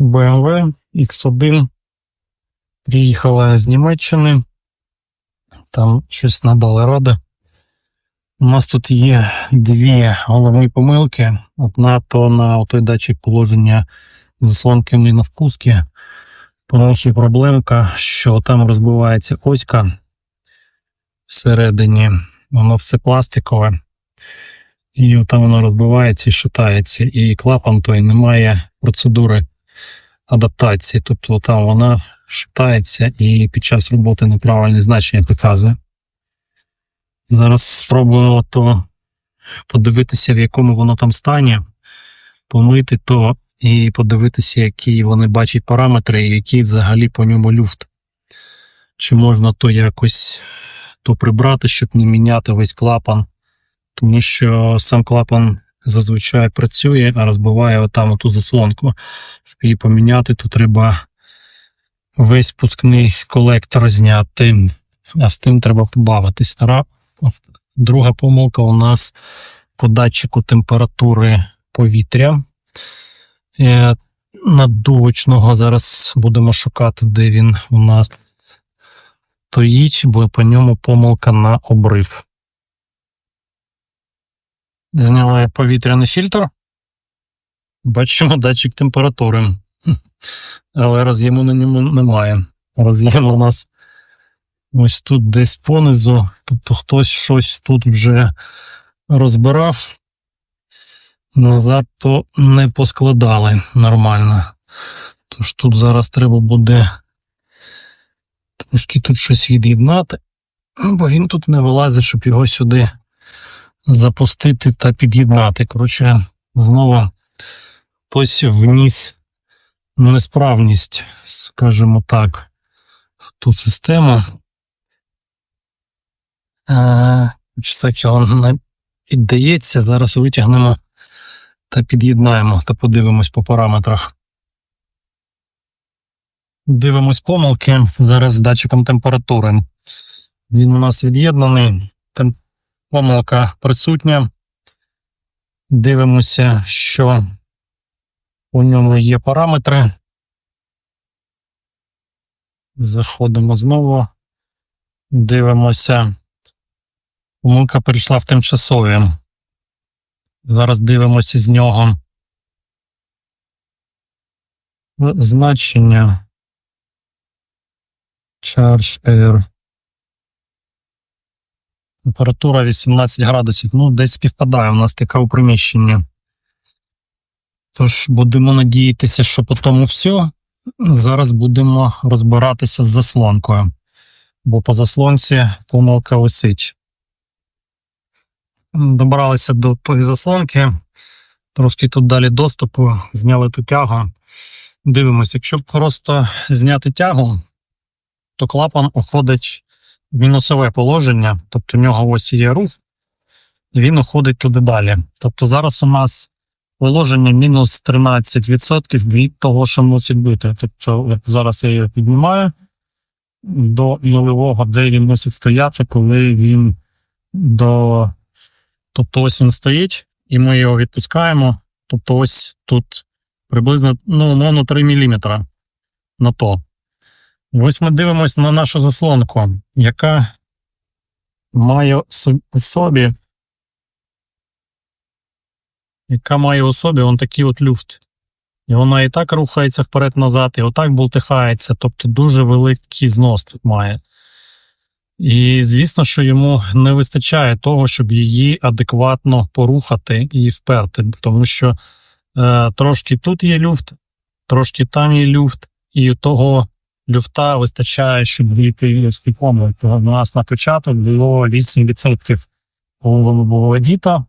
BMW X1 приїхала з Німеччини. Там щось надали ради. У нас тут є дві головні помилки. Одна то на той датчик положення заслонки на впуски. Помилки проблемка, що там розбивається оська всередині, воно все пластикове. І там воно розбивається і шатається. І клапан той не має процедури адаптації. Тобто там вона шатається і під час роботи неправильне значення показує. Зараз спробуємо то подивитися, в якому воно там стані, помити то і подивитися, які вони бачать параметри, і який взагалі по ньому люфт. Чи можна то якось то прибрати, щоб не міняти весь клапан, тому що сам клапан зазвичай працює, а розбиває отам оту заслонку. Щоб її поміняти, то треба весь пускний колектор зняти, а з тим треба побавитись. Тара- Друга помилка у нас по датчику температури повітря. Е, Наддувочного зараз будемо шукати, де він у нас стоїть, бо по ньому помилка на обрив. Зняли повітряний фільтр. Бачимо датчик температури. Але роз'єму на ньому немає. Роз'єм у нас ось тут десь понизу. Тобто хтось щось тут вже розбирав. Назад то не поскладали нормально. Тож тут зараз треба буде трошки тут щось від'єднати, бо він тут не вилазить, щоб його сюди запустити та під'єднати. Коротше, знову хтось вніс несправність, скажімо так, в ту систему. Е, чи так його піддається. Зараз витягнемо та під'єднаємо та подивимось по параметрах. Дивимось помилки зараз з датчиком температури. Він у нас від'єднаний. Помилка присутня. Дивимося, що у ньому є параметри. Заходимо знову. Дивимося. Помилка перейшла в тимчасові. Зараз дивимося з нього. Значення. Charge Air. Температура 18 градусів. Ну, десь співпадає у нас таке у приміщенні. Тож будемо надіятися, що по тому все. Зараз будемо розбиратися з заслонкою, бо по заслонці помилка висить. Добралися до тої заслонки. Трошки тут далі доступу, зняли ту тягу. Дивимося, якщо просто зняти тягу, то клапан уходить в мінусове положення, тобто в нього ось є рух, і він уходить туди далі. Тобто зараз у нас положення мінус 13% від того, що мусить бути. Тобто зараз я його піднімаю до нульового, де він мусить стояти, коли він до. Тобто ось він стоїть, і ми його відпускаємо. Тобто ось тут приблизно ну, умовно 3 мм на то. Ось ми дивимося на нашу заслонку, яка має у собі. Яка має у собі он такий от люфт. І вона і так рухається вперед-назад, і отак болтихається. Тобто дуже великий знос тут має. І звісно, що йому не вистачає того, щоб її адекватно порухати і вперти, тому що е, трошки тут є люфт, трошки там є люфт, і того люфта вистачає, щоб війти з. У нас на початок було 8% було діта,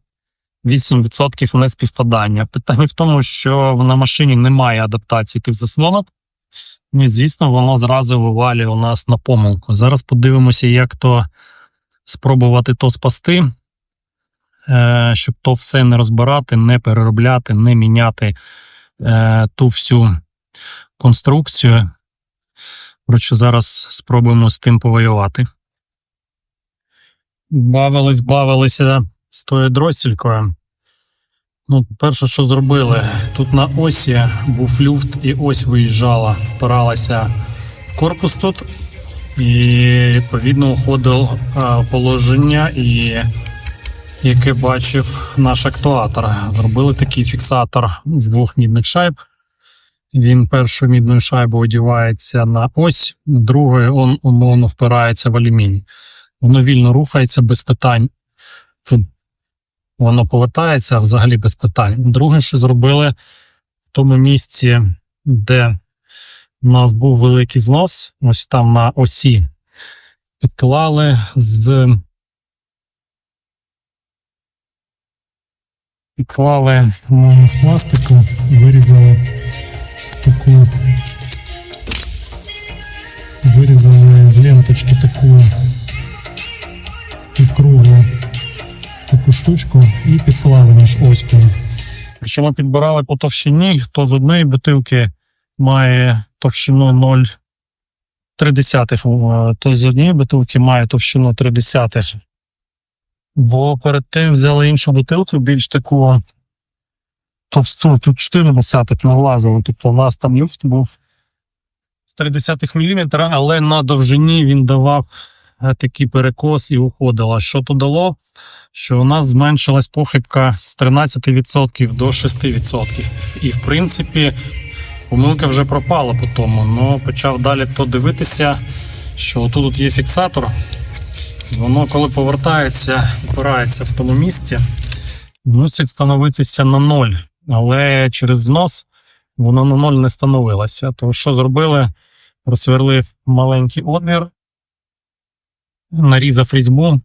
8% не співпадання. Питання в тому, що на машині немає адаптації тих заслонок. Ну і звісно, воно зразу вивалює у нас на помилку. Зараз подивимося, як то спробувати то спасти, е, щоб то все не розбирати, не переробляти, не міняти е, ту всю конструкцію. Коротше, зараз спробуємо з тим повоювати. Бавились, бавилися з тою дросількою. Ну, перше, що зробили, тут на осі був люфт, і ось виїжджала, впиралася в корпус тут, і відповідно уходило е, положення, і яке бачив наш актуатор. Зробили такий фіксатор з двох мідних шайб. Він першу мідною шайбою одівається на ось, другою он умовно впирається в алюміній. Воно вільно рухається без питань. Тут воно повертається взагалі без питань. Друге, що зробили в тому місці, де у нас був великий знос, ось там на осі, підклали з. Підклали з пластику, вирізали штучку і підклали наш оську. Причому підбирали по товщині, хто з однієї бутилки має товщину 0,3, то з однієї бутилки має товщину 0,3. Бо перед тим взяли іншу бутилку, більш таку товсту, тут 4 десятих наглазили. Тобто у нас там люфт був 0,3 мм, але на довжині він давав е, такий перекос і уходило. Що то дало? Що у нас зменшилась похибка з 13% до 6%. І в принципі помилка вже пропала по тому. Ну почав далі то дивитися, що тут є фіксатор. Воно, коли повертається, опирається в тому місці, мусить становитися на ноль. Але через знос воно на ноль не становилося. То що зробили? Просверлив маленький отвір, нарізав різьбу,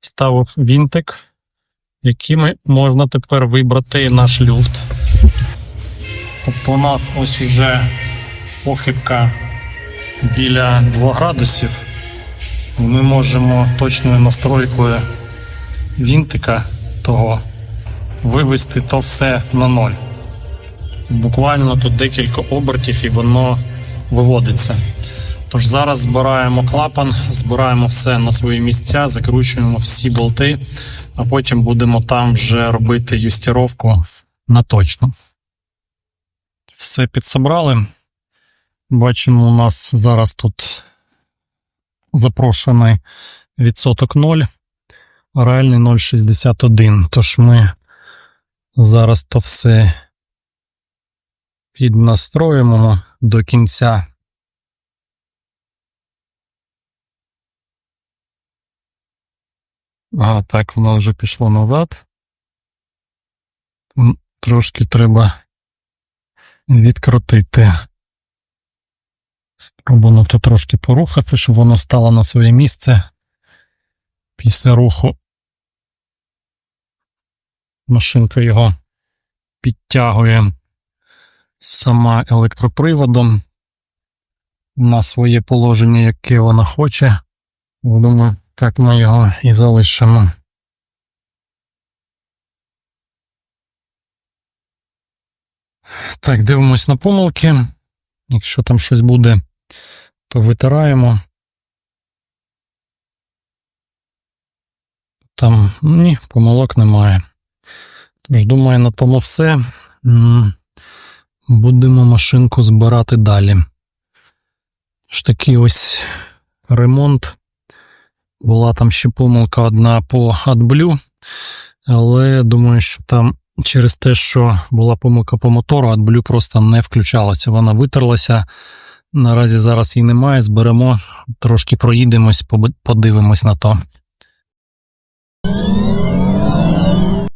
ставив вінтик, якими можна тепер вибрати наш люфт. Тобто у нас ось вже похибка біля 2 градусів. Ми можемо точною настройкою вінтика того вивести то все на ноль. Буквально тут декілька обертів і воно виводиться. Тож зараз збираємо клапан, збираємо все на свої місця, закручуємо всі болти, а потім будемо там вже робити юстіровку на точно. Все підсобрали. Бачимо, у нас зараз тут запрошений відсоток 0, реальний 0,61. Тож ми зараз то все піднастроїмо до кінця. А, так, воно вже пішло назад. Трошки треба відкрутити. Спробуємо тут трошки порухати, щоб воно стало на своє місце. Після руху машинка його підтягує сама електроприводом на своє положення, яке вона хоче. Думаю, так ми його і залишимо. Так, дивимось на помилки. Якщо там щось буде, то витираємо. Там ні, помилок немає. Тож, думаю, на тому все. Будемо машинку збирати далі. Ж такий ось ремонт. Була там ще помилка одна по адблю, але думаю, що там через те, що була помилка по мотору, адблю просто не включалася. Вона витерлася. Наразі зараз її немає. Зберемо, трошки проїдемось, подивимось на то.